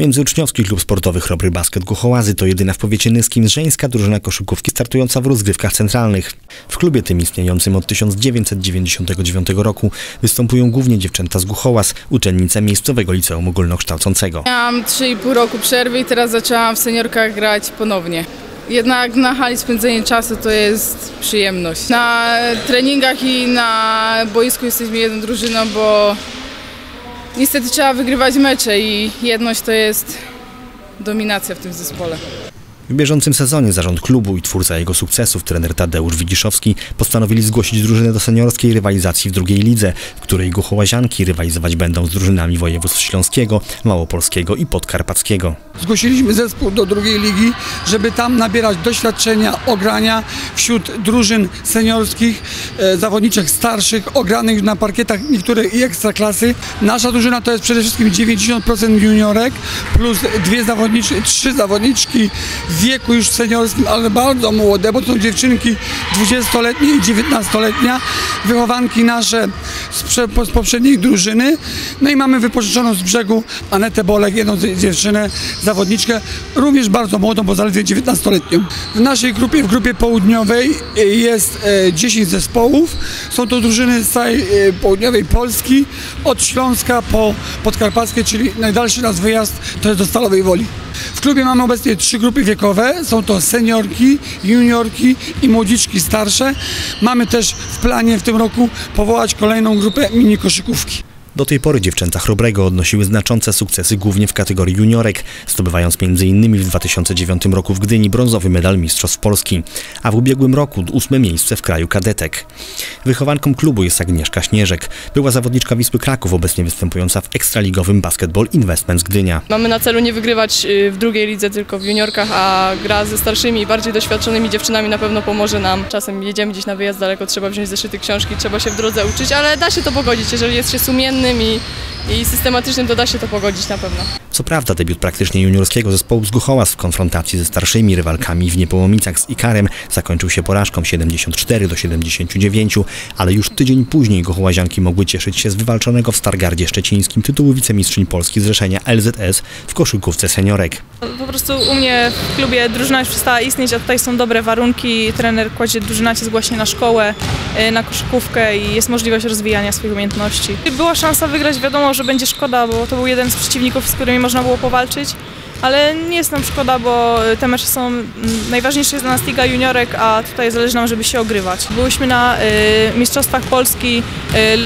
Międzyuczniowski Klub Sportowy Chrobry Basket Głuchołazy to jedyna w powiecie nyskim żeńska drużyna koszykówki startująca w rozgrywkach centralnych. W klubie tym istniejącym od 1999 roku występują głównie dziewczęta z Głuchołaz, uczennice miejscowego liceum ogólnokształcącego. Miałam 3,5 roku przerwy i teraz zaczęłam w seniorkach grać ponownie. Jednak na hali spędzenie czasu to jest przyjemność. Na treningach i na boisku jesteśmy jedną drużyną, bo niestety trzeba wygrywać mecze i jedność to jest dominacja w tym zespole. W bieżącym sezonie zarząd klubu i twórca jego sukcesów, trener Tadeusz Widziszowski, postanowili zgłosić drużynę do seniorskiej rywalizacji w drugiej lidze, w której Głuchołazianki rywalizować będą z drużynami województw śląskiego, małopolskiego i podkarpackiego. Zgłosiliśmy zespół do drugiej ligi, żeby tam nabierać doświadczenia, ogrania wśród drużyn seniorskich, e, zawodniczek starszych, ogranych na parkietach niektórych i ekstraklasy. Nasza drużyna to jest przede wszystkim 90% juniorek plus dwie zawodniczki, trzy zawodniczki wieku już seniorskim, ale bardzo młode, bo to są dziewczynki 20-letnie i 19-letnia, wychowanki nasze z, z poprzedniej drużyny. No i mamy wypożyczoną z brzegu Anetę Bolek, jedną dziewczynę, zawodniczkę, również bardzo młodą, bo zaledwie 19-letnią. W naszej grupie, w grupie południowej y, jest e, 10 zespołów. Są to drużyny z całej e, południowej Polski, od Śląska po Podkarpackie, czyli najdalszy nas wyjazd to jest do Stalowej Woli. W klubie mamy obecnie trzy grupy wiekowe. Są to seniorki, juniorki i młodziczki starsze. Mamy też w planie w tym roku powołać kolejną grupę mini koszykówki. Do tej pory dziewczęta Chrobrego odnosiły znaczące sukcesy głównie w kategorii juniorek, zdobywając m.in. w 2009 roku w Gdyni brązowy medal Mistrzostw Polski, a w ubiegłym roku ósme miejsce w kraju kadetek. Wychowanką klubu jest Agnieszka Śnieżek. Była zawodniczka Wisły Kraków, obecnie występująca w ekstraligowym Basketball Investments Gdynia. Mamy na celu nie wygrywać y, w drugiej lidze, tylko w juniorkach, a gra ze starszymi, bardziej doświadczonymi dziewczynami na pewno pomoże nam. Czasem jedziemy gdzieś na wyjazd daleko, trzeba wziąć zeszyty książki, trzeba się w drodze uczyć, ale da się to pogodzić. Jeżeli jest się sumiennym i, i systematycznym, to da się to pogodzić na pewno. Co prawda debiut praktycznie juniorskiego zespołu z Głuchołaz w konfrontacji ze starszymi rywalkami w Niepołomicach z Ikarem zakończył się porażką 74 do 79, ale już tydzień później Gochołazianki mogły cieszyć się z wywalczonego w Stargardzie Szczecińskim tytułu wicemistrzyń Polski z Rzeszenia LZS w koszykówce seniorek. Po prostu u mnie w klubie drużyna już przestała istnieć, a tutaj są dobre warunki. Trener kładzie drużyna cię właśnie na szkołę, y, na koszykówkę i jest możliwość rozwijania swoich umiejętności. Była szansa wygrać, wiadomo, że będzie szkoda, bo to był jeden z przeciwników, z którymi można było powalczyć. Ale nie jest nam szkoda, bo te mecze są, mm, najważniejsze jest dla nas Liga Juniorek, a tutaj zależy nam, żeby się ogrywać. Byłyśmy na y, Mistrzostwach Polski y,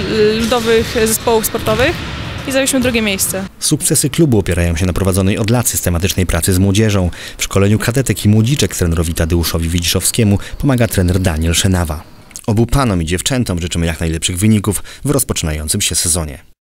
ludowych zespołów sportowych i zajęliśmy drugie miejsce. Sukcesy klubu opierają się na prowadzonej od lat systematycznej pracy z młodzieżą. W szkoleniu kadetek i młodziczek trenerowi Tadeuszowi Widziszowskiemu pomaga trener Daniel Szenawa. Obu panom i dziewczętom życzymy jak najlepszych wyników w rozpoczynającym się sezonie.